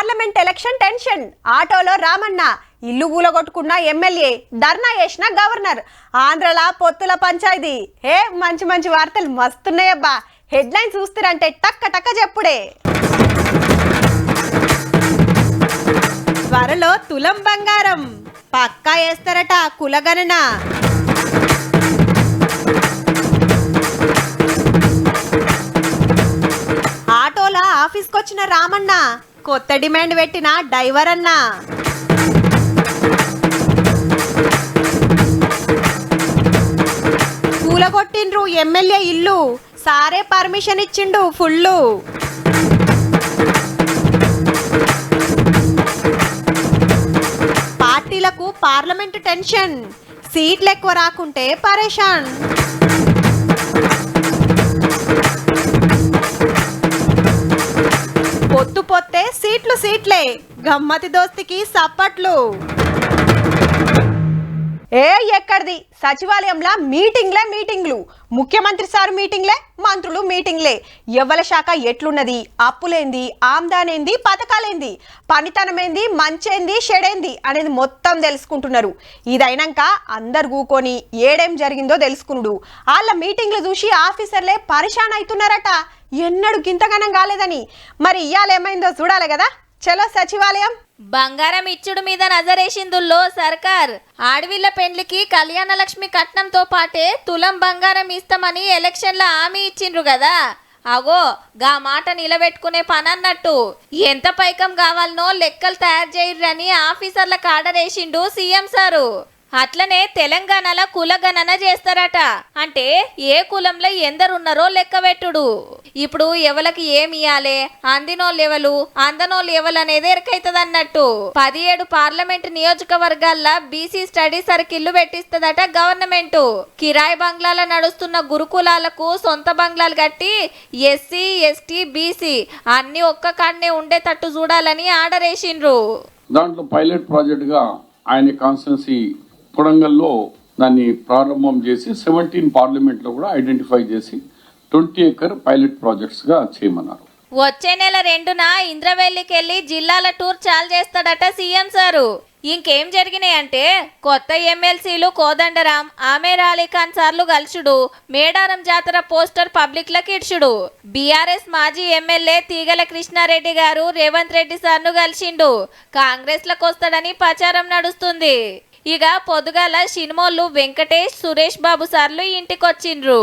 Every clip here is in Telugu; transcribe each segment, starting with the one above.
Parliament election tension. ఆటోలో రామన్న ఇల్లు కూలగొట్టుకున్న ఎమ్మెల్యే ధర్నా చేసిన గవర్నర్. ఆంధ్రలా పొత్తుల పంచాయతీ. హే మంచి మంచి వార్తలు మస్తున్నాయబ్బా. హెడ్లైన్ చూస్తారంటే టక్క టక్క చెప్పుడే. త్వరలో తులం బంగారం. పక్కా వేస్తారట కులగణన. ఆటోలా ఆఫీస్కి వచ్చిన రామన్న కొత్త డిమాండ్ పెట్టిన డైవర్ అన్న. కూలగొట్టిండ్రు ఎమ్మెల్యే ఇల్లు. సారే పర్మిషన్ ఇచ్చిండు ఫుల్లు. పార్టీలకు పార్లమెంటు టెన్షన్. సీట్లు ఎక్కువ రాకుంటే పరేషాన్. పోతే సీట్లు సీట్లే. గమ్మతి దోస్తికి సప్పట్లు. ఏ ఎక్కడిది? సచివాలయంలో మీటింగ్లే మీటింగ్లు. ముఖ్యమంత్రి సార్ మీటింగ్లే మంత్రులు మీటింగ్లే. ఎవ్వల శాఖ ఎట్లున్నది? అప్పులేంది? ఆమ్దానేంది? పథకాలేంది? పనితనమేంది? మంచేంది? షెడేంది? అనేది మొత్తం తెలుసుకుంటున్నారు. ఇదైనాక అందరు కూకొని ఏడేం జరిగిందో తెలుసుకునుడు. వాళ్ళ మీటింగ్లు చూసి ఆఫీసర్లే పరిశాన్ అవుతున్నారట ఎన్నడు గింతగనం కాలేదని. మరి ఇయ్యాలేమైందో చూడాలి కదా. చలో సచివాలయం. బంగారం ఇచ్చుడు మీద నజరేసిందుల్లో సర్కార్. ఆడవిళ్ళ పెండ్లికి కళ్యాణ లక్ష్మి కట్నంతో పాటే తులం బంగారం ఇస్తామని ఎలక్షన్ల హామీ ఇచ్చిండ్రు కదా. అగో గా మాట నిలబెట్టుకునే పని అన్నట్టు ఎంత పైకం కావాలనో లెక్కలు తయారు చేయరని ఆఫీసర్లకు ఆర్డర్ వేసిండు సీఎం సారు. అట్లనే తెలంగాణలో కులగణన చేస్తారట. అంటే ఏ కులంలో ఎందరున్నారో లెక్క పెట్టుడు. ఇప్పుడు ఎవలకి ఏమి ఇయ్యాలే? అందినోళ్ళు ఎవలు? అందనోళ్ళు ఎవలు అనేది ఎరకైతుంది అన్నట్టు పదిహేడు పార్లమెంట్ నియోజకవర్గాల్లో బీసీ స్టడీ సర్కిల్లు పెట్టిస్తుందట గవర్నమెంట్. కిరాయి బంగ్లాల నడుస్తున్న గురుకులాలకు సొంత బంగ్లాలు కట్టి ఎస్సీ ఎస్టీ బీసీ అన్ని ఒక్క కాడనే ఉండేటట్టు చూడాలని ఆర్డర్ వేసిండ్రు దాంట్లో పైలట్ ప్రాజెక్టుగా ఆయన కాన్స్టెన్సీ కొడంగల్లో దాన్ని ప్రారంభం చేసి సెవెంటీన్ పార్లమెంట్లో కూడా ఐడెంటిఫై చేసి ట్వంటీ ఎకర్ పైలట్ ప్రాజెక్ట్స్గా చేయమన్నారు. వచ్చే నెల రెండున ఇంద్రవెల్లికి వెళ్ళి జిల్లాల టూర్ చాలు చేస్తాడట సీఎం సారు. ఇంకేం జరిగినాయంటే కొత్త ఎమ్మెల్సీలు కోదండరాం ఆమెర్ అలీఖాన్ సార్లు గల్చుడు మేడారం జాతర పోస్టర్ పబ్లిక్లకు ఇడ్చుడు. బీఆర్ఎస్ మాజీ ఎమ్మెల్యే తీగల కృష్ణారెడ్డి గారు రేవంత్ రెడ్డి సార్ను కలిసిండు కాంగ్రెస్లకు వస్తాడని ప్రచారం నడుస్తుంది. ఇక పొద్దుగాల సినిమాలు వెంకటేష్ సురేష్ బాబు సార్లు ఇంటికొచ్చిండ్రు.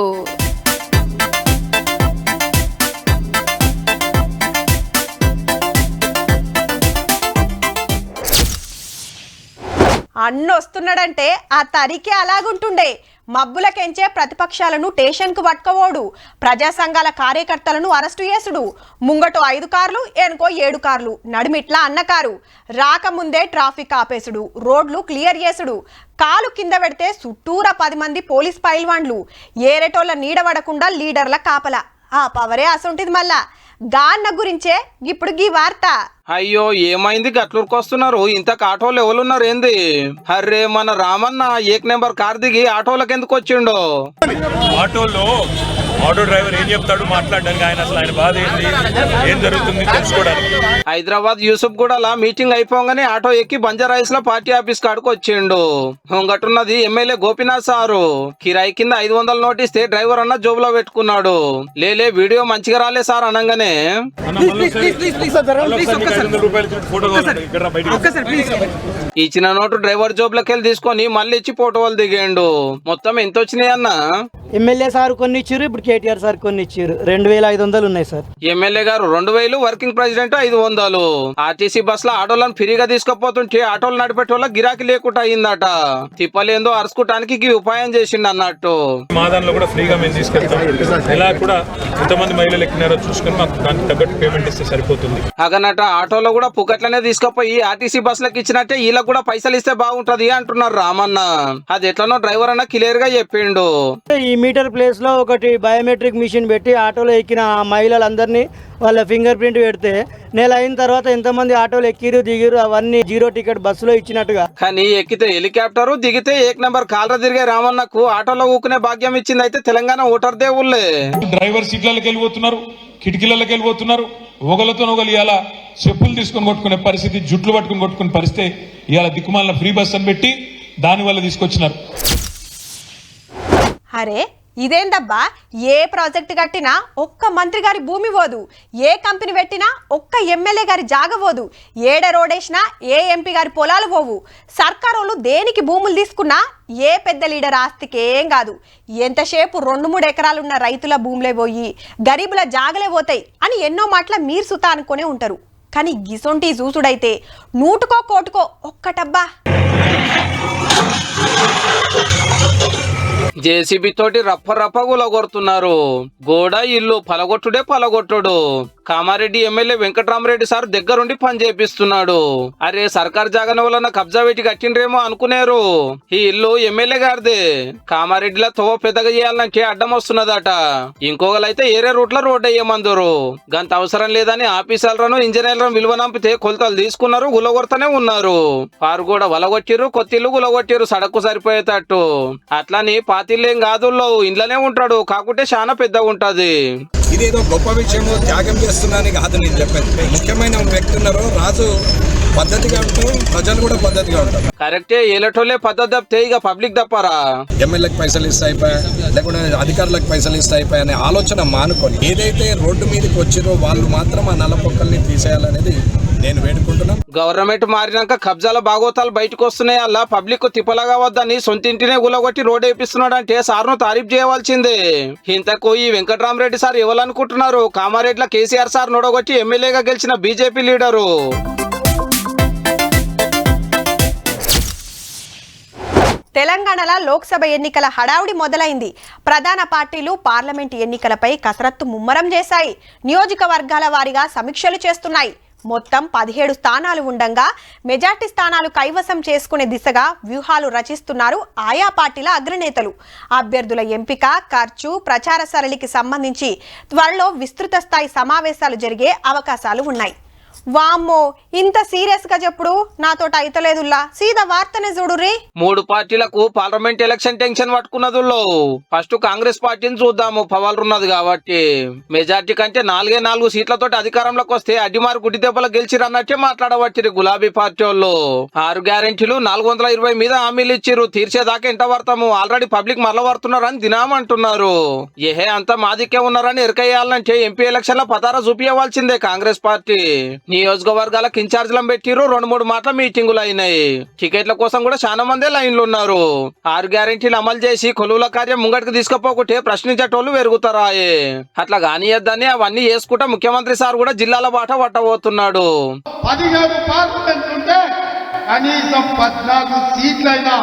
అన్న వస్తున్నాడంటే ఆ తరికే అలాగుంటుండే. మబ్బులకెంచే ప్రతిపక్షాలను టేషన్కు పట్టుకోవోడు. ప్రజా సంఘాల కార్యకర్తలను అరెస్టు చేసుడు. ముంగటో ఐదు కార్లు ఎనుకో ఏడు కార్లు. నడిమిట్లా అన్న కారు. రాకముందే ట్రాఫిక్ ఆపేసుడు. రోడ్లు క్లియర్ చేసుడు. కాలు కింద పెడితే చుట్టూరా పది మంది పోలీస్ పైల్వాన్లు. ఏరేటోళ్ళ నీడబడకుండా లీడర్ల కాపల. ఆ పవరే అసొంటిది మళ్ళా. గాన్న గురించే ఇప్పుడు గీ వార్త. అయ్యో ఏమైంది? గట్లూరుకొస్తున్నారు ఇంత ఆటోలు ఎవరున్నారు ఏంది? అర్రే మన రామన్న ఏక్ నెంబర్ కార్ దిగి ఆటోలకు ఎందుకు వచ్చిండో? ఆటోలో ఆటో డ్రైవర్ ఏం చెప్తాడు మాట్లాడడానికి? ఆయన అసలు ఆయన బాధ ఏంటి ఏం జరుగుతుంది తెలుసుకోవడానికి? హైదరాబాద్ యూసుఫ్ కూడా మీటింగ్ అయిపోగానే ఆటో ఎక్కి బంజారాయిస్లో పార్టీ ఆఫీస్ కాడికి వచ్చిండు. గట్టున్నది ఎమ్మెల్యే గోపీనాథ్ సారు. కిరాయి కింద ఐదు వందల నోటిస్తే డ్రైవర్ అన్న జోబులో పెట్టుకున్నాడు. లేలే వీడియో మంచిగా రాలే సార్ అనగానే. ఇచ్చిన నోటు డ్రైవర్ జోబులోకి వెళ్ళి తీసుకొని మళ్ళీ ఇచ్చి ఫోటోలు దిగిండు. మొత్తం ఎంత వచ్చినాయి అన్న? ఎమ్మెల్యే సార్ కొన్ని ఇచ్చారు ఇప్పుడు కేటీఆర్ సార్ కొన్ని ఇచ్చారు. రెండు వేల ఐదు వందలు ఉన్నాయి సార్. ఎమ్మెల్యే గారు రెండు వేలు వర్కింగ్ ప్రెసిడెంట్ ఐదు వందలు. ఆర్టీసీ బస్లో ఆటోలను ఫ్రీగా తీసుకుపోతుంటే ఆటోలు నడిపేటోళ్ళ గిరాకీ లేకుండా అయిందట. తిప్పలేందో అరుచుకోవటానికి ఈ ఉపాయం చేసిండు అన్నట్టు. మా కూడా ఫ్రీగా మేము తీసుకెళ్తాం. ఇలా కూడా ఎంతమంది మహిళలు ఎక్కినారో చూసుకొని మాకు దానికి తగ్గట్టు పేమెంట్ ఇస్తే సరిపోతుంది. అగనట ఆటోలో కూడా పుకట్లనే తీసుకుపోయి ఆర్టీసీ బస్సులకు ఇచ్చినట్టే వీళ్ళకి కూడా పైసలు ఇస్తే బాగుంటది అంటున్నారు రామన్న. అది ఎట్లనో డ్రైవర్ అన్న క్లియర్గా చెప్పిండు. ఈ మీటర్ ప్లేస్లో ఒకటి బయోమెట్రిక్ మిషన్ పెట్టి ఆటోలో ఎక్కిన ఆ మహిళలందరినీ వాళ్ళ ఫింగర్ ప్రింట్ పెడితే నెల అయిన తర్వాత ఎంతమంది ఆటోలు ఎక్కిరు దిగిరు అవన్నీ జీరో టికెట్ బస్సులో ఇచ్చినట్టుగా. కానీ ఎక్కితే హెలికాప్టర్ దిగితే ఏక్ నెంబర్ కాలర తిరిగే రామన్నకు ఆటోలో ఊకునే భాగ్యం ఇచ్చింది అయితే తెలంగాణ ఓటర్ దేవుళ్ళే. డ్రైవర్ సీట్లకి వెళ్ళిపోతున్నారు కిటికీలకి వెళ్ళిపోతున్నారు ఒకరితో ఒకరు ఇవాళ చెప్పులు తీసుకొని కొట్టుకునే పరిస్థితి జుట్లు పట్టుకొని కొట్టుకునే పరిస్థితి ఇవాళ దిక్కుమాలిన ఫ్రీ బస్ అని పెట్టి దానివల్ల తీసుకొచ్చినారు. అరే ఇదేందబ్బా? ఏ ప్రాజెక్ట్ కట్టినా ఒక్క మంత్రి గారి భూమి పోదు. ఏ కంపెనీ పెట్టినా ఒక్క ఎమ్మెల్యే గారి జాగ పోదు. ఏడ రోడేసినా ఏ ఎంపీ గారి పొలాలు పోవు. సర్కారోళ్ళు దేనికి భూములు తీసుకున్నా ఏ పెద్ద లీడర్ ఆస్తికి ఏం కాదు. ఎంతసేపు రెండు మూడు ఎకరాలున్న రైతుల భూములే పోయి గరీబుల జాగలే పోతాయి అని ఎన్నో మాటల మీరు సుతా అనుకునే ఉంటారు. కానీ గిసొంటి చూసుడైతే నూటుకో కోటుకో ఒక్కటబ్బా. జేసీబీ తోటి రప్ప రప్ప గులగొడుతున్నారు గోడ ఇల్లు పలగొట్టుడే పలగొట్టుడు. కామారెడ్డి ఎమ్మెల్యే వెంకటరామరెడ్డి సార్ దగ్గరుండి పని చేపిస్తున్నాడు. అరే సర్కార్ జాగన వలన కబ్జా పెట్టి కట్టిండ్రేమో అనుకునేరు. ఈ ఇల్లు ఎమ్మెల్యే గారిదే. కామారెడ్డిలో తోవ పెద్దగా చేయాలంటే అడ్డం వస్తున్నదట. ఇంకొకలైతే ఏరే రూట్ల రోడ్ అయ్యమందరు గంత అవసరం లేదని ఆఫీసర్లను ఇంజనీర్లను విలువ నంపితే కొలతలు తీసుకున్నారు గులగొడతనే ఉన్నారు. వారు కూడా వలగొట్టిరు కొత్తిల్లు గులగొట్టిరు సడక్కు సరిపోయేటట్టు. అట్లని పాతిల్లేం కాదు ఇంట్లోనే ఉంటాడు. కాకుంటే చాలా పెద్దగా ఉంటది. ఇదేదో గొప్ప విషయము త్యాగం చేస్తున్నానని కాదు నేను చెప్పేది. ముఖ్యమైన వ్యక్తి ఉన్నారు రాజు పద్ధతిగా ఉంటారు ప్రజలు కూడా పద్ధతిగా ఉంటారు. కరెక్టే ఏలటోళ్ళే పద్ధతి తప్పితే ఇక పబ్లిక్ తప్పరా? ఎమ్మెల్యేలకు పైసలు ఇస్తే అయిపోయా లేకుంటే అధికారులకు పైసలు ఇస్తే అయిపోయా అనే ఆలోచన మానుకొని ఏదైతే రోడ్డు మీదకి వచ్చిరో వాళ్ళు మాత్రం ఆ నల్లపొక్కల్ని తీసేయాలనేది నేను వేడుకుంటున్నాను గవర్నమెంట్ మారినాక కబ్జాల బాగోతాలు బయటకు వస్తున్నాయి అలా పబ్లిక్ తిప్పలాగా వద్దని సొంతింటినే గులగొట్టి రోడ్ వేపిస్తున్నాడు అంటే సార్ను తారీఫ్ చేయవలసిందే. ఇంతకు ఈ వెంకటరామరెడ్డి సార్ ఇవ్వాలనుకుంటున్నారు కామారెడ్డిలో కేసీఆర్ సార్ నొడగొట్టి ఎమ్మెల్యేగా గెలిచిన బీజేపీ లీడరు. తెలంగాణలో లోక్సభ ఎన్నికల హడావుడి మొదలైంది. ప్రధాన పార్టీలు పార్లమెంట్ ఎన్నికలపై కసరత్తు ముమ్మరం చేశాయి. నియోజకవర్గాల వారీగా సమీక్షలు చేస్తున్నాయి. మొత్తం పదిహేడు స్థానాలు ఉండగా మెజార్టీ స్థానాలు కైవసం చేసుకునే దిశగా వ్యూహాలు రచిస్తున్నారు ఆయా పార్టీల అగ్రనేతలు. అభ్యర్థుల ఎంపిక ఖర్చు ప్రచార సరళికి సంబంధించి త్వరలో విస్తృత స్థాయి సమావేశాలు జరిగే అవకాశాలు ఉన్నాయి. వామ్మో ఇంత సీరియస్గా చెప్పుడు నాతోటి అయితలేదుల్లా. సీదా వార్తనే చూడుర్రీ మూడు పార్టీలకు పార్లమెంట్ ఎలక్షన్ టెన్షన్ పట్టుకున్నదుల్లో. ఫస్ట్ కాంగ్రెస్ పార్టీని చూద్దాము. పవర్ ఉన్నది కాబట్టి. మెజార్టీ కంటే నాలుగే నాలుగు సీట్లతో అధికారంలోకి వస్తే అడ్డిమారు గుడ్డి దెబ్బలు గెలిచిరన్నట్టే మాట్లాడవచ్చు గులాబీ పార్టీ వాళ్ళు. ఆరు గ్యారెంటీలు నాలుగు వందల ఇరవై మీద హామీలు ఇచ్చిర్రు. తీర్చేదాకా ఇంట పడతాము ఆల్రెడీ పబ్లిక్ మరల పడుతున్నారని దినామంటున్నారు ఏహే అంతా మాదికే ఉన్నారని ఎరకేయాలంటే ఎంపీ ఎలక్షన్లో పతారా చూపించవలసిందే కాంగ్రెస్ పార్టీ. నియోజకవర్గాలకు ఇన్ఛార్జ్లను పెట్టిరు రెండు మూడు మాటల మీటింగులు అయినాయి. టికెట్ల కోసం కూడా చాలా మందే లైన్లు ఉన్నారు. ఆరు గ్యారెంటీలు అమలు చేసి కొలువుల కార్యం ముంగటికి తీసుకుపోకుంటే ప్రశ్నించేటోళ్ళు పెరుగుతారాయే అట్లా కానియద్దని అవన్నీ చేసుకుంటా ముఖ్యమంత్రి సార్ కూడా జిల్లాల బాట పట్టబోతున్నాడు. కనీసం పద్నాలుగు సీట్లైనా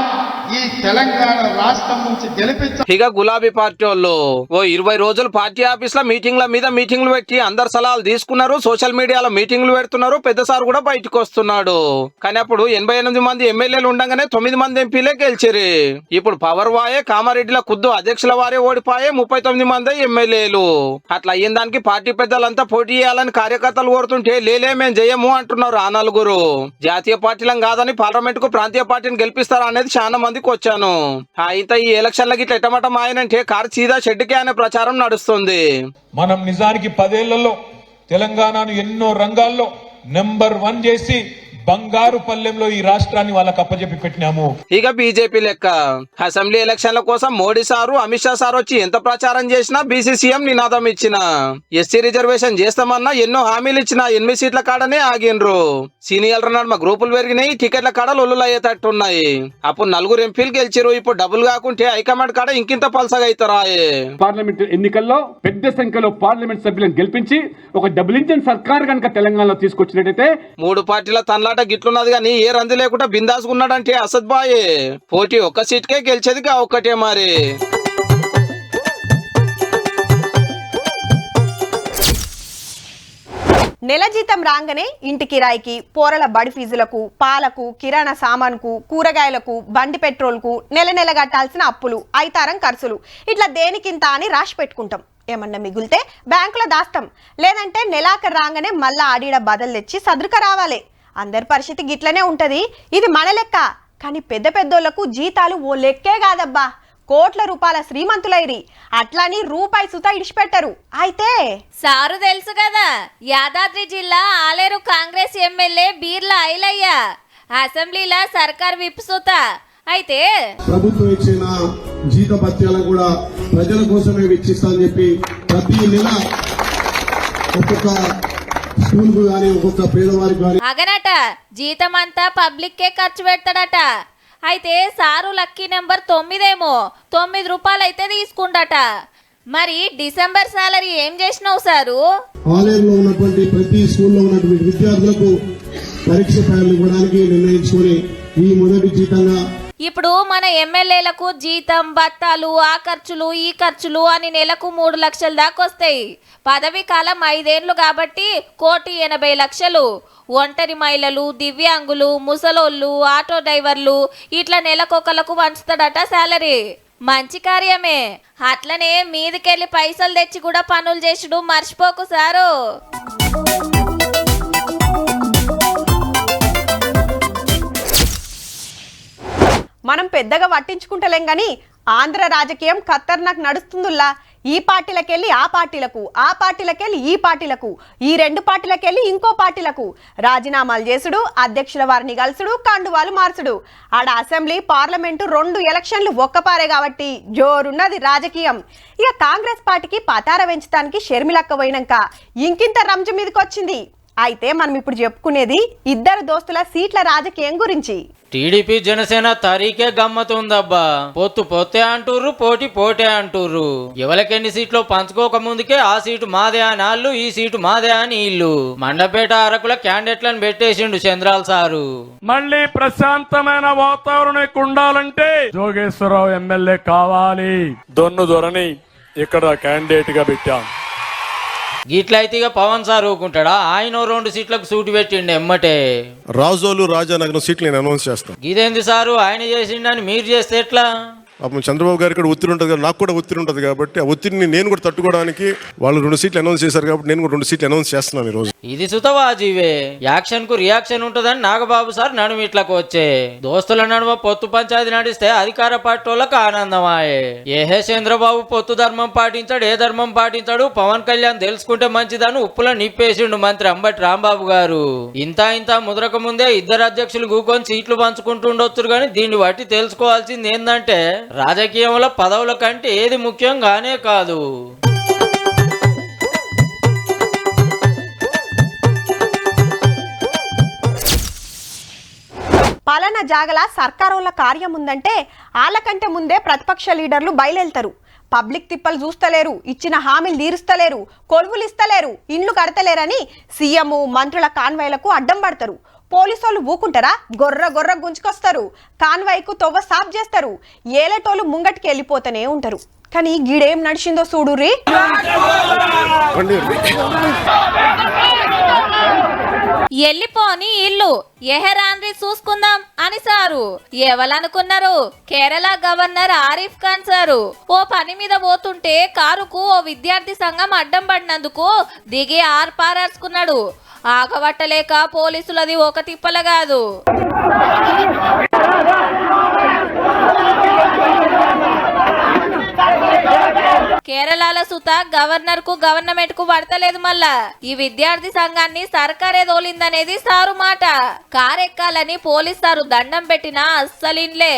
ఈ తెలంగాణ రాష్ట్రం నుంచి గెలిపించ ఇక గులాబీ పార్టీ వాళ్ళు ఓ ఇరవై రోజులు పార్టీ ఆఫీస్లో మీటింగ్ల మీద మీటింగ్లు పెట్టి అందరు సలహాలు తీసుకున్నారు సోషల్ మీడియాలో మీటింగ్లు పెడుతున్నారు పెద్ద సార్ కూడా బయటకు వస్తున్నాడు. కానీ అప్పుడు ఎనభై ఎనిమిది మంది ఎమ్మెల్యేలు ఉండగానే తొమ్మిది మంది ఎంపీలే గెలిచిరి ఇప్పుడు పవర్ వాయే కామారెడ్డిల కుద్దు అధ్యక్షుల వారే ఓడిపోయే ముప్పై తొమ్మిది మంది ఎమ్మెల్యేలు. అట్లా అయిన దానికి పార్టీ పెద్దలంతా పోటీ చేయాలని కార్యకర్తలు కోరుతుంటే లేలే మేము జయము అంటున్నారు ఆ నలుగురు. జాతీయ పార్టీలం కాదని పార్లమెంట్కు ప్రాంతీయ పార్టీని గెలిపిస్తారా అనేది చాలా మందికి వచ్చాను. అయితే ఈ ఎలక్షన్లకి ఇట్లా ఎట్టమటం ఆయనంటే కారు సీదా షెడ్కే అనే ప్రచారం నడుస్తుంది. మనం నిజానికి పదేళ్ళలో తెలంగాణను ఎన్నో రంగాల్లో నెంబర్ వన్ చేసి బంగారు పల్లెంలో ఈ రాష్ట్రాన్ని వాళ్ళకి అప్పచెప్పి పెట్టినాము. ఇక బీజేపీ లెక్క అసెంబ్లీ ఎలక్షన్ల కోసం మోడీ సారు అమిత్ షా సార్ వచ్చి ఎంత ప్రచారం చేసినా బీసీసీఎం నినాదం ఇచ్చిన. ఎస్సీ రిజర్వేషన్ చేస్తామన్నా ఎన్నో హామీలు ఇచ్చిన ఎనిమిది సీట్ల కాడనే ఆగిండ్రు. సీనియర్ల నడుమ గ్రూపులు పెరిగినాయి టికెట్ల కాడ లొల్లులు అయ్యేటట్టున్నాయి అప్పుడు నలుగురు ఎంపీలు గెలిచిరు ఇప్పుడు డబ్బులు కాకుంటే హైకమాండ్ కాడ ఇంకింత పలసగా అవుతారాయే పార్లమెంట్ ఎన్నికల్లో పెద్ద సంఖ్యలో పార్లమెంట్ సభ్యులను గెలిపించి ఒక డబుల్ ఇంజన్ సర్కార్ కనుక తెలంగాణలో తీసుకొచ్చినట్టయితే మూడు పార్టీల తనలాట గిట్లున్నది కానీ ఏ రంది లేకుండా బిందాసుకున్నాడంటే అసద్ బాయ్. పోటీ ఒక్క సీట్కే గెలిచేది కా ఒక్కటే మరి. నెల జీతం రాగానే ఇంటి కిరాయికి పోరల బడి ఫీజులకు పాలకు కిరాణా సామాన్కు కూరగాయలకు బండి పెట్రోల్కు నెల నెల కట్టాల్సిన అప్పులు ఐతారం ఖర్చులు. ఇట్లా దేనికింత అని రాసి పెట్టుకుంటాం. ఏమన్నా మిగిలితే బ్యాంకులో దాస్తాం. లేదంటే నెలాఖరు రాగానే మళ్ళా ఆడిడ బదలు తెచ్చి సదురుక రావాలి. అందరి పరిస్థితి గిట్లనే ఉంటది. ఇది మన లెక్క. కానీ పెద్ద పెద్దోళ్ళకు జీతాలు ఓ లెక్కే కాదబ్బా. కోట్ల రూపాయల శ్రీమంతులైరి. అట్లని రూపాయి సుత ఇడిచిపెట్టరు. అయితే సారు తెలుసు కదా యాదాద్రి జిల్లా ఆలేరు కాంగ్రెస్ ఎమ్మెల్యే బీర్ల ఐలయ్య. అసెంబ్లీలో సర్కార్ విప్సుత అయితే ప్రభుత్వం ఇచ్చిన జీత భత్యాలను కూడా ప్రజల కోసమే వెచ్చిస్తా అని చెప్పి ప్రతి నెల ఒక్కొక్క స్కూల్కు కానీ ఒక్కొక్క పేదవారికి కానీ అగనట జీతమంతా పబ్లిక్కే ఖర్చు పెడతాడట. అయితే సారు లక్కీ నెంబర్ తొమ్మిదేమో తొమ్మిది రూపాయలు అయితే తీసుకుండట. మరి డిసెంబర్ సాలరీ ఏం చేసినావు సారు? ఆలయంలో ఉన్నటువంటి ప్రతి స్కూల్లో ఉన్నటువంటి విద్యార్థులకు పరీక్ష ఫైల్ ఇవ్వడానికి నిర్ణయించుకొని ఈ మొదటి జీతంగా ఇప్పుడు మన ఎమ్మెల్యేలకు జీతం బత్తాలు ఆ ఖర్చులు ఈ ఖర్చులు అని నెలకు మూడు లక్షల దాకా వస్తాయి. పదవి కాలం ఐదేండ్లు కాబట్టి కోటి ఎనభై లక్షలు. ఒంటరి మహిళలు దివ్యాంగులు ముసలోళ్ళు ఆటో డ్రైవర్లు ఇట్లా నెలకొకలకు వంచుతాడట శాలరీ. మంచి కార్యమే. అట్లనే మీదికెళ్ళి పైసలు తెచ్చి కూడా పనులు చేసుడు మర్చిపోకు సారు. మనం పెద్దగా పట్టించుకుంటలేం గాని ఆంధ్ర రాజకీయం ఖతర్నాక్ నడుస్తుందిలా ఈ పార్టీలకెళ్ళి ఆ పార్టీలకు ఆ పార్టీలకెళ్ళి ఈ పార్టీలకు ఈ రెండు పార్టీలకెళ్ళి ఇంకో పార్టీలకు. రాజీనామాలు చేసుడు అధ్యక్షుల వారిని కలుసుడు కండువాలు మార్చుడు. ఆడ అసెంబ్లీ పార్లమెంటు రెండు ఎలక్షన్లు ఒక్కపారే కాబట్టి జోరున్నది రాజకీయం. ఇక కాంగ్రెస్ పార్టీకి పతార పెంచడానికి షర్మిలక్క పోయినాక ఇంకింత రంజు మీదకి వచ్చింది అయితే మనం ఇప్పుడు చెప్పుకునేది ఇద్దరు దోస్తుల సీట్ల రాజకీయం గురించి. టీడీపీ జనసేన తరీకే గమ్మతుందబ్బా. పొత్తు పొత్తే అంటూర్రు పోటీ పోటే అంటూర్రు. ఎవరికెన్ని సీట్లు పంచుకోక ముందుకే ఆ సీటు మాదే అని వాళ్ళు ఈ సీటు మాదే అని ఇల్లు మండపేట అరకుల క్యాండిడేట్లను పెట్టేసిండు చంద్రాల్ సారు. మళ్ళీ ప్రశాంతమైన వాతావరణం ఉండాలంటే జోగేశ్వరరావు ఎమ్మెల్యే కావాలి. దొన్ను దొరని ఇక్కడ క్యాండిడేట్గా పెట్టాం. గిట్లయితే ఇక పవన్ సార్ ఊకుంటాడా? ఆయన రెండు సీట్లకు సూటి పెట్టిండు ఎమ్మటే. రాజోలు రాజానగరం సీట్లు నేను అనౌన్స్ చేస్తాను ఇదేంది సారు? ఆయన చేసిండని మీరు చేస్తే ఎట్లా? పాపం చంద్రబాబు గారికి కూడా ఒత్తిడి ఉంటుంది నాకు కూడా ఒత్తిడి ఉంటుంది కాబట్టి ఆ ఒత్తిడిని నేను కూడా తట్టుకోవడానికి వాళ్ళు రెండు సీట్లు అనౌన్స్ చేశారు కాబట్టి నేను కూడా రెండు సీట్లు అనౌన్స్ చేస్తున్నాను రోజు ఇది సుతవాజీవే. యాక్షన్కు రియాక్షన్ ఉంటుందని నాగబాబు సార్ నడుము ఇట్లకు వచ్చే. దోస్తుల నడుమ పొత్తు పంచాయతీ నడిస్తే అధికార పార్టీ వాళ్ళకు ఆనందమాయే. ఏహే చంద్రబాబు పొత్తు ధర్మం పాటించాడు ఏ ధర్మం పాటించాడు? పవన్ కళ్యాణ్ తెలుసుకుంటే మంచిదని ఉప్పుల నిప్పేసిండు మంత్రి అంబటి రాంబాబు గారు. ఇంత ఇంత ముద్రక ముందే ఇద్దరు అధ్యక్షులు కూకొని సీట్లు పంచుకుంటూ ఉండొచ్చు కానీ దీన్ని బట్టి తెలుసుకోవాల్సింది ఏంటంటే రాజకీయంలో పదవుల కంటే ఏది ముఖ్యం కానే కాదు. పలానా జాగల సర్కారోళ్ళ కార్యం ఉందంటే వాళ్ళకంటే ముందే ప్రతిపక్ష లీడర్లు బయలుదేరుతారు పబ్లిక్ తిప్పలు చూస్తలేరు ఇచ్చిన హామీలు తీరుస్తలేరు కొలువులు ఇస్తలేరు ఇండ్లు కడతలేరని సీఎం మంత్రుల కాన్వాయ్లకు అడ్డం పడతారు. పోలీసు వాళ్ళు ఊకుంటారా? గొర్ర గొర్ర గుంజుకొస్తారు. కాన్వాయ్కు తొవ్వ సాఫ్ చేస్తారు. ఏలేటోళ్ళు ముంగటికి వెళ్ళిపోతూనే ఉంటారు. కానీ గీడేం నడిచిందో చూడుర్రి ఎల్లిపోని ఇల్లు. ఎహరాన్రి చూసుకుందాం అని sir. ఎవలనుకున్నారు? Kerala governor Arif Khan sir. ఓ పని మీద పోతుంటే కారుకు ఓ విద్యార్థి సంఘం అడ్డం పడినందుకు దిగి ఆర్పారార్చుకున్నాడు. ఆగబట్టలేక పోలీసులది ఒక తిప్పల కాదు. కేరళలో సుత గవర్నర్కు గవర్నమెంట్కు పడతలేదు మళ్ళా. ఈ విద్యార్థి సంఘాన్ని సర్కారే దోలిందనేది సారు మాట. కారెక్కాలని పోలీస్ సారు దండం పెట్టినా అస్సలిన్లే.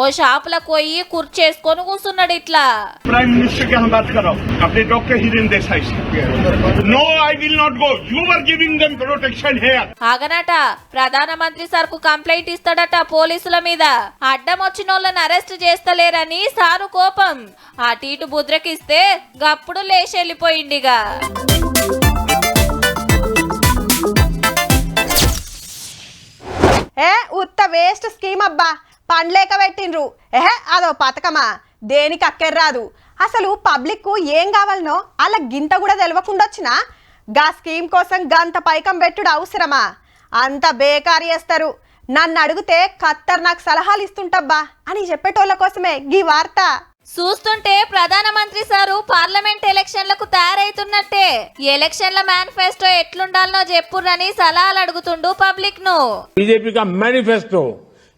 ఓ షాపులకు పోయి కుర్చేసుకొని కూర్చున్నాడు ఇట్లా. ప్రైమ్ మినిస్టర్కి హమ్ బాత్ కరో అప్నే doctor Desai. No I will not go you are giving them protection here ఆగనట ప్రధానమంత్రి సార్కు కంప్లైంట్ ఇస్తాడట పోలీసుల మీద. అడ్డం వచ్చిన వాళ్ళని అరెస్ట్ చేస్తలేరని సారు కోపం. ఆ టీటు బుద్రకి బుద్రకిస్తే గప్పుడు లేచి వెళ్ళిపోయిండిగా. ఏ ఉత్త వేస్ట్ స్కీమ్ అబ్బా. పండ్లేక పెట్టిండ్రు. ఏహే అదో పథకమా? దేనికి అక్కెర్రాదు. అసలు పబ్లిక్కు ఏం కావాలనో అలా గింత కూడా తెలియకుండా వచ్చినా గా స్కీమ్ కోసం గంత పైకం పెట్టుడు అవసరమా? అంత బేకారి చేస్తారు నన్ను అడిగితే ఖత్తర్ నాకు సలహాలు ఇస్తుంటబ్బా అని చెప్పేటోళ్ళ కోసమే గీ వార్త. చూస్తుంటే ప్రధానమంత్రి సారు పార్లమెంట్ ఎలక్షన్లకు తయారైతున్నట్టే ఎలక్షన్ల మేనిఫెస్టో ఎట్లుండాలనో చెప్పుర్రని సలహాలు అడుగుతుండు పబ్లిక్ ను बीजेपी का मैनिफेस्टो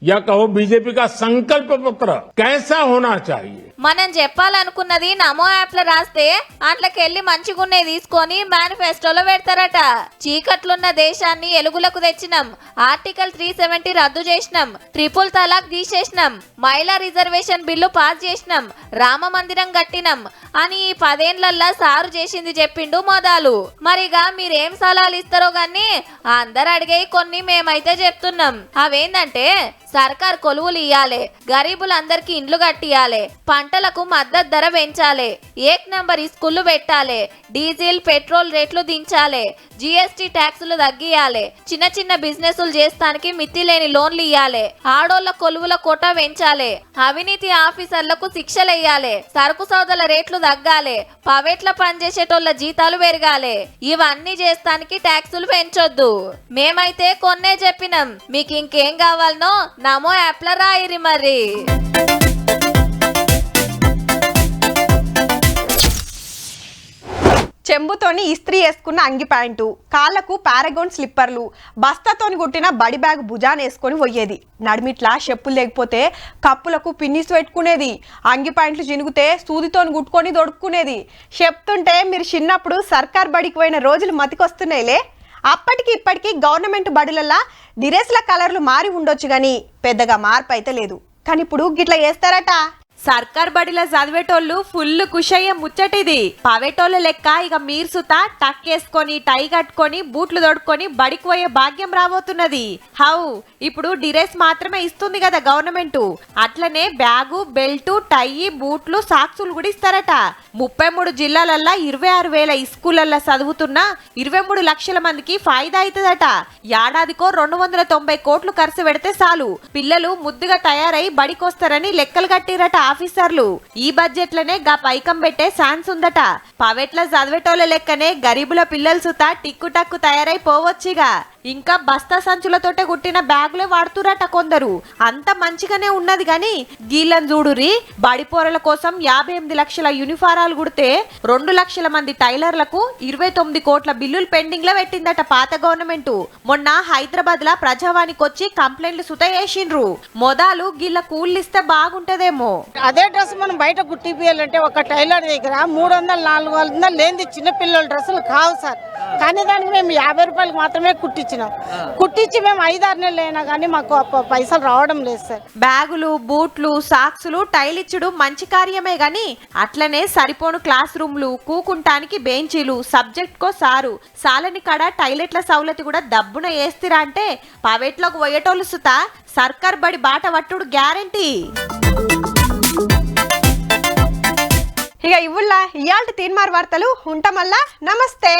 या कहो बीजेपी का संकल्प पत्र कैसा होना चाहिए మనం చెప్పాలనుకున్నది నమో యాప్లో రాస్తే అట్లకెళ్ళి మంచిగున్నే తీసుకొని మేనిఫెస్టోలో పెడతారట. చీకట్లున్న దేశాన్ని ఎలుగులకు తెచ్చినాం. ఆర్టికల్ త్రీ సెవెంటీ రద్దు చేసినాం. ట్రిపుల్ తలాక్ తీసేసినాం. మహిళా రిజర్వేషన్ బిల్లు పాస్ చేసినాం. రామ మందిరం కట్టినాం. అని ఈ పదేండ్లల్లా సారు చేసింది చెప్పిండు మోదాలు. మరిగా మీరేం సలహాలు ఇస్తారో గాని అందరు అడిగే కొన్ని మేమైతే చెప్తున్నాం. అవేందంటే సర్కార్ కొలువులు ఇయ్యాలి. గరీబులందరికీ ఇండ్లు కట్టియాలి పంటలకు మద్దతు ధర పెంచాలి. ఏక్ నంబర్ స్కూళ్ళు పెట్టాలి. డీజిల్ పెట్రోల్ రేట్లు దించాలి. జీఎస్టీ ట్యాక్సులు తగ్గియాలి. చిన్న చిన్న బిజినెస్లు చేస్తానికి మితి లేని లోన్లు ఇయ్యాలి. ఆడోళ్ళ కొలువుల కోట పెంచాలి. అవినీతి ఆఫీసర్లకు శిక్షలు సరుకు సౌదల రేట్లు తగ్గాలి. పవేట్ల పనిచేసేటోళ్ళ జీతాలు పెరగాలి. ఇవన్నీ చేస్తానికి ట్యాక్సులు పెంచొద్దు. మేమైతే కొన్నే చెప్పినాం. మీకు ఇంకేం కావాలనో నమో యాప్ల రాయిరి మరి. చెంబుతోని ఇస్త్రీ వేసుకున్న అంగి ప్యాంటు కాళ్ళకు పారాగోన్ స్లిప్పర్లు బస్తాతోని కుట్టిన బడి బ్యాగ్ భుజాన వేసుకొని పోయేది. నడిమిట్లా చెప్పులు లేకపోతే కప్పులకు పిన్నిస్ పెట్టుకునేది. అంగి ప్యాంట్లు చినుగుతే సూదితోని కుట్టుకొని దొడుక్కునేది. చెప్తుంటే మీరు చిన్నప్పుడు సర్కార్ బడికి పోయిన రోజులు మతికొస్తున్నాయిలే. అప్పటికి ఇప్పటికీ గవర్నమెంట్ బడులల్లా డిరెస్ల కలర్లు మారి ఉండొచ్చు కానీ పెద్దగా మార్పు అయితే లేదు. కానీ ఇప్పుడు గిట్లా చేస్తారట. సర్కార్ బడిలో చదివేటోళ్ళు ఫుల్ కుషయ్య ముచ్చటిది. పవేటోళ్ళ లెక్క ఇక మీరు సుత టక్ వేసుకొని టై కట్టుకొని బూట్లు తొడుక్కొని బడికి పోయే భాగ్యం రాబోతున్నది. హౌ ఇప్పుడు డిరేస్ మాత్రమే ఇస్తుంది కదా గవర్నమెంట్. అట్లనే బ్యాగు బెల్ట్ టై బూట్లు సాక్సులు కూడా ఇస్తారట. ముప్పై మూడు జిల్లాలల్లా ఇరవై ఆరు వేల స్కూళ్ళల్లో చదువుతున్న ఇరవై మూడు లక్షల మందికి ఫాయిదా అవుతుందట ఏడాదికో రెండు వందల తొంభై కోట్లు ఖర్చు పెడితే చాలు. పిల్లలు ముద్దుగా తయారై బడికొస్తారని లెక్కలు కట్టిరట. ఆఫీసర్లు. ఈ బడ్జెట్లనే గా పైకం పెట్టే ఛాన్స్ ఉందట. పవెట్ల చదివేటోళ్ళ లెక్కనే గరీబుల పిల్లలు సుత టిక్కు టక్కు తయారై పోవచ్చుగా ఇంకా బస్తా సంచులతోటే కుట్టిన బ్యాగులే వాడుతురట కొందరు. అంత మంచిగానే ఉన్నది గాని గీళ్ళని చూడురి బడిపోరల కోసం యాభై ఎనిమిది లక్షల యూనిఫారాలు కుడితే రెండు లక్షల మంది టైలర్లకు ఇరవై తొమ్మిది కోట్ల బిల్లులు పెండింగ్లో పెట్టిందట పాత గవర్నమెంట్. మొన్న హైదరాబాద్ లా ప్రజావానికి వచ్చి కంప్లైంట్లు సుత వేసిండ్రు మొదలు గీళ్ళ కూళ్ళు ఇస్తే బాగుంటదేమో. అదే డ్రెస్ మనం బయట కుట్టిపియాలంటే ఒక టైలర్ దగ్గర మూడు వందలు నాలుగు వందలు లేనిది చిన్నపిల్లల డ్రెస్సులు కావు సార్. కానీ దానికి మేము యాభై రూపాయలకు మాత్రమే కుట్టించినాం కుట్టించి మేము ఐదారు నెలలు అయినా కానీ మాకు పైసలు రావడం లేదు సార్. బ్యాగులు బూట్లు సాక్సులు టైలిచ్చుడు మంచి కార్యమే గాని అట్లనే సరిపోను క్లాస్ రూమ్లు కూకుంటానికి బెంచీలు సబ్జెక్ట్ కో సారు సాలని కాడ టైలెట్ల సౌలతి కూడా దబ్బున వేస్తురా అంటే పవేట్లోకి పోయేటోళ్ళు సుత సర్కార్ బడి బాట పట్టుడు గ్యారంటీ. ఇక ఇవుల్లా ఇయాల్టి తీన్మార్ వార్తలు ఉంటామల్లా నమస్తే.